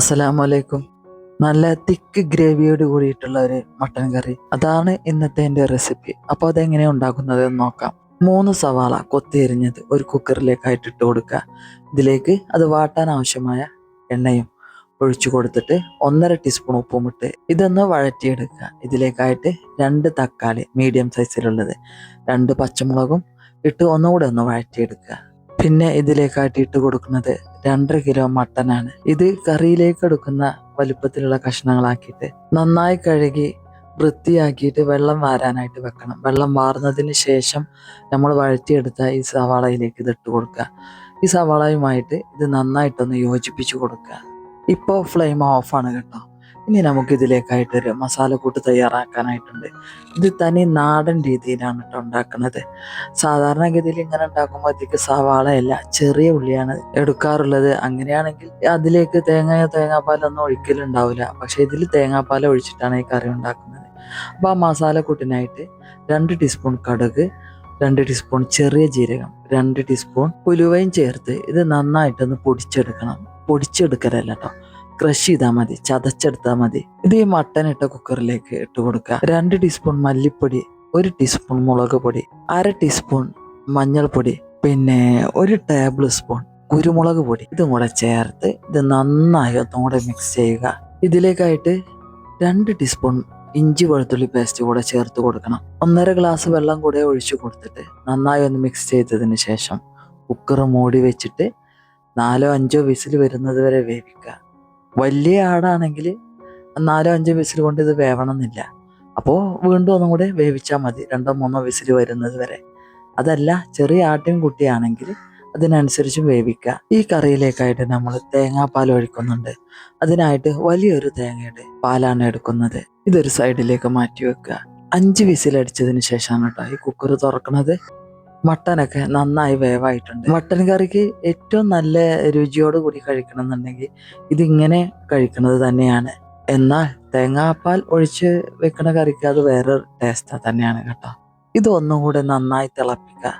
അസ്സലാമലൈക്കും. നല്ല തിക്ക് ഗ്രേവിയോട് കൂടിയിട്ടുള്ള ഒരു മട്ടൻ കറി. അതാണ് ഇന്നത്തെ എന്റെ റെസിപ്പി. അപ്പോൾ അതെങ്ങനെ ഉണ്ടാക്കുന്നത് എന്ന് നോക്കാം. മൂന്ന് സവാള കൊത്തിയെരിഞ്ഞത് ഒരു കുക്കറിലേക്കായിട്ട് ഇട്ട് കൊടുക്കുക. ഇതിലേക്ക് അത് വാട്ടാൻ ആവശ്യമായ എണ്ണയും ഒഴിച്ചു കൊടുത്തിട്ട് ഒന്നര ടീസ്പൂൺ ഉപ്പും ഇട്ട് ഇതൊന്ന് വഴറ്റിയെടുക്കുക. ഇതിലേക്കായിട്ട് രണ്ട് തക്കാളി മീഡിയം സൈസിലുള്ളത്. രണ്ട് പച്ചമുളകും ഇട്ട് ഒന്നുകൂടെ ഒന്ന് വഴറ്റിയെടുക്കുക. പിന്നെ ഇതിലേക്കായിട്ട് ഇട്ട് കൊടുക്കുന്നത് രണ്ടര കിലോ മട്ടനാണ്. ഇത് കറിയിലേക്ക് എടുക്കുന്ന വലുപ്പത്തിലുള്ള കഷ്ണങ്ങളാക്കിയിട്ട് നന്നായി കഴുകി വൃത്തിയാക്കിയിട്ട് വെള്ളം വാരാനായിട്ട് വെക്കണം. വെള്ളം വാർന്നതിന് ശേഷം നമ്മൾ വഴറ്റിയെടുത്ത ഈ സവാളയിലേക്ക് ഇത് ഇട്ട് കൊടുക്കുക. ഈ സവാളയുമായിട്ട് ഇത് നന്നായിട്ടൊന്ന് യോജിപ്പിച്ച് കൊടുക്കുക. ഇപ്പോൾ ഫ്ലെയിം ഓഫാണ് കേട്ടോ. ഇനി നമുക്ക് ഇതിലേക്കായിട്ടൊരു മസാലക്കൂട്ട് തയ്യാറാക്കാനായിട്ടുണ്ട്. ഇത് തനി നാടൻ രീതിയിലാണ് കേട്ടോ ഉണ്ടാക്കുന്നത്. സാധാരണഗതിയിൽ ഇങ്ങനെ ഉണ്ടാക്കുമ്പോൾ അതിലേക്ക് സവാളയല്ല ചെറിയ ഉള്ളിയാണ് എടുക്കാറുള്ളത്. അങ്ങനെയാണെങ്കിൽ അതിലേക്ക് തേങ്ങയോ തേങ്ങാപ്പാലൊന്നും ഒഴിക്കലുണ്ടാവില്ല. പക്ഷേ ഇതിൽ തേങ്ങാപ്പാൽ ഒഴിച്ചിട്ടാണ് ഈ കറി ഉണ്ടാക്കുന്നത്. അപ്പോൾ ആ മസാലക്കൂട്ടിനായിട്ട് രണ്ട് ടീസ്പൂൺ കടുക് രണ്ട് ടീസ്പൂൺ ചെറിയ ജീരകം രണ്ട് ടീസ്പൂൺ ഉലുവയും ചേർത്ത് ഇത് നന്നായിട്ടൊന്ന് പൊടിച്ചെടുക്കണം. പൊടിച്ചെടുക്കലല്ല കേട്ടോ ക്രഷ് ചെയ്താൽ മതി ചതച്ചെടുത്താൽ മതി. ഇത് ഈ മട്ടൻ ഇട്ട കുക്കറിലേക്ക് ഇട്ട് കൊടുക്കുക. രണ്ട് ടീസ്പൂൺ മല്ലിപ്പൊടി ഒരു ടീസ്പൂൺ മുളക് പൊടി അര ടീസ്പൂൺ മഞ്ഞൾപ്പൊടി പിന്നെ ഒരു ടേബിൾ സ്പൂൺ കുരുമുളക് പൊടി. ഇതും കൂടെ ചേർത്ത് ഇത് നന്നായി ഒന്നുകൂടെ മിക്സ് ചെയ്യുക. ഇതിലേക്കായിട്ട് രണ്ട് ടീസ്പൂൺ ഇഞ്ചി വെളുത്തുള്ളി പേസ്റ്റ് കൂടെ ചേർത്ത് കൊടുക്കണം. ഒന്നര ഗ്ലാസ് വെള്ളം കൂടെ ഒഴിച്ചു കൊടുത്തിട്ട് നന്നായി ഒന്ന് മിക്സ് ചെയ്തതിന് ശേഷം കുക്കർ മൂടി വെച്ചിട്ട് നാലോ അഞ്ചോ വിസിൽ വരുന്നത് വരെ വേവിക്കുക. വലിയ ആടാണെങ്കിൽ നാലോ അഞ്ചോ വിസിൽ കൊണ്ട് ഇത് വേവണമെന്നില്ല. അപ്പോൾ വീണ്ടും ഒന്നും കൂടെ വേവിച്ചാൽ മതി. രണ്ടോ മൂന്നോ വിസിൽ വരുന്നത് വരെ. അതല്ല ചെറിയ ആട്ടിൻ കുട്ടിയാണെങ്കിൽ അതിനനുസരിച്ചും വേവിക്കുക. ഈ കറിയിലേക്കായിട്ട് നമ്മൾ തേങ്ങാപ്പാൽ ഒഴിക്കുന്നുണ്ട്. അതിനായിട്ട് വലിയൊരു തേങ്ങയുടെ പാലാണ് എടുക്കുന്നത്. ഇതൊരു സൈഡിലേക്ക് മാറ്റി വെക്കുക. അഞ്ച് വിസിൽ അടിച്ചതിന് ശേഷമാണ് കേട്ടോ ഈ കുക്കർ തുറക്കുന്നത് മട്ടനൊക്കെ നന്നായി വേവായിട്ടുണ്ട്. മട്ടൻ കറിക്ക് ഏറ്റവും നല്ല രുചിയോട് കൂടി കഴിക്കണം എന്നുണ്ടെങ്കിൽ ഇതിങ്ങനെ കഴിക്കുന്നത് തന്നെയാണ്. എന്നാൽ തേങ്ങാപ്പാൽ ഒഴിച്ച് വെക്കണ കറിക്ക് അത് വേറെ ടേസ്റ്റ് തന്നെയാണ് കേട്ടോ. ഇതൊന്നും കൂടെ നന്നായി തിളപ്പിക്കുക.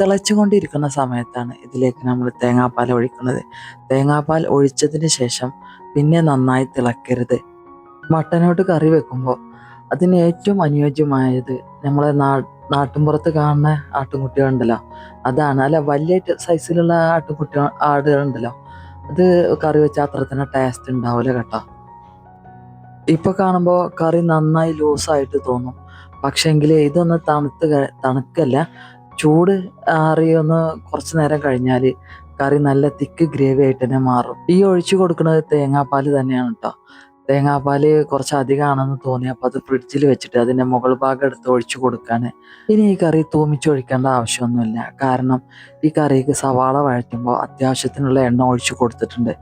തിളച്ചുകൊണ്ടിരിക്കുന്ന സമയത്താണ് ഇതിലേക്ക് നമ്മൾ തേങ്ങാപ്പാൽ ഒഴിക്കുന്നത്. തേങ്ങാപ്പാൽ ഒഴിച്ചതിന് ശേഷം പിന്നെ നന്നായി തിളക്കരുത്. മട്ടനോട്ട് കറി വെക്കുമ്പോൾ അതിന് ഏറ്റവും അനുയോജ്യമായത് നമ്മളെ നാ നാട്ടിൻപുറത്ത് കാണുന്ന ആട്ടിൻകുട്ടികളുണ്ടല്ലോ അതാണ്. അല്ല വലിയ സൈസിലുള്ള ആട്ടിൻകുട്ടി ആടുകളുണ്ടല്ലോ. അത് കറി വെച്ചാൽ അത്ര തന്നെ ടേസ്റ്റ് ഉണ്ടാവില്ല കേട്ടോ. ഇപ്പൊ കാണുമ്പോൾ കറി നന്നായി ലൂസായിട്ട് തോന്നും. പക്ഷെങ്കിൽ ഇതൊന്ന് തണുത്ത് തണുക്കല്ല ചൂട് ആറിയൊന്ന് കുറച്ച് നേരം കഴിഞ്ഞാൽ കറി നല്ല തിക്ക് ഗ്രേവി ആയിട്ട് തന്നെ മാറും. ഈ ഒഴിച്ചു കൊടുക്കുന്നത് തേങ്ങാപ്പാൽ തന്നെയാണ് കേട്ടോ. തേങ്ങാപ്പാൽ കുറച്ച് അധികമാണെന്ന് തോന്നി. അപ്പോൾ അത് ഫ്രിഡ്ജിൽ വെച്ചിട്ട് അതിന്റെ മുകൾ ഭാഗം എടുത്ത് ഒഴിച്ചു കൊടുക്കാൻ ഇനി ഈ കറി തൂമിച്ചൊഴിക്കേണ്ട ആവശ്യമൊന്നുമില്ല. കാരണം ഈ കറിക്ക് സവാള വഴറ്റുമ്പോൾ അത്യാവശ്യത്തിനുള്ള എണ്ണ ഒഴിച്ചു കൊടുത്തിട്ടുണ്ട്.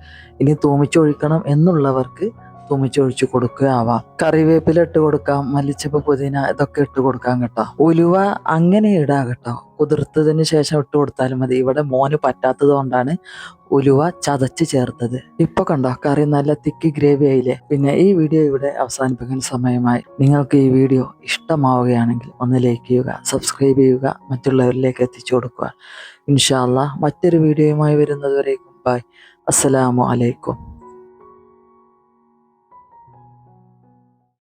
ഇനി തൂമിച്ചൊഴിക്കണം എന്നുള്ളവർക്ക് തൂമിച്ചൊഴിച്ചു കൊടുക്കുക ആവാം കറിവേപ്പില ഇട്ട് കൊടുക്കാം മല്ലിച്ചപ്പ് പുതിന ഇതൊക്കെ ഇട്ട് കൊടുക്കാം കേട്ടോ. ഉലുവ അങ്ങനെ ഇടാം കേട്ടോ. കുതിർത്തതിന് ശേഷം ഇട്ട് കൊടുത്താലും മതി. ഇവിടെ മോന് പറ്റാത്തത് കൊണ്ടാണ് ഉലുവ ചതച്ച് ചേർത്തത്. ഇപ്പൊ കണ്ടോ കറി നല്ല തിക്കി ഗ്രേവി ആയില്ലേ? പിന്നെ ഈ വീഡിയോ ഇവിടെ അവസാനിപ്പിക്കുന്ന സമയമായി. നിങ്ങൾക്ക് ഈ വീഡിയോ ഇഷ്ടമാവുകയാണെങ്കിൽ ഒന്ന് ലൈക്ക് ചെയ്യുക സബ്സ്ക്രൈബ് ചെയ്യുക മറ്റുള്ളവരിലേക്ക് എത്തിച്ചു കൊടുക്കുക. ഇൻഷാല്ല മറ്റൊരു വീഡിയോയുമായി വരുന്നതുവരെ ബൈ അസ്സലാമു അലൈക്കും.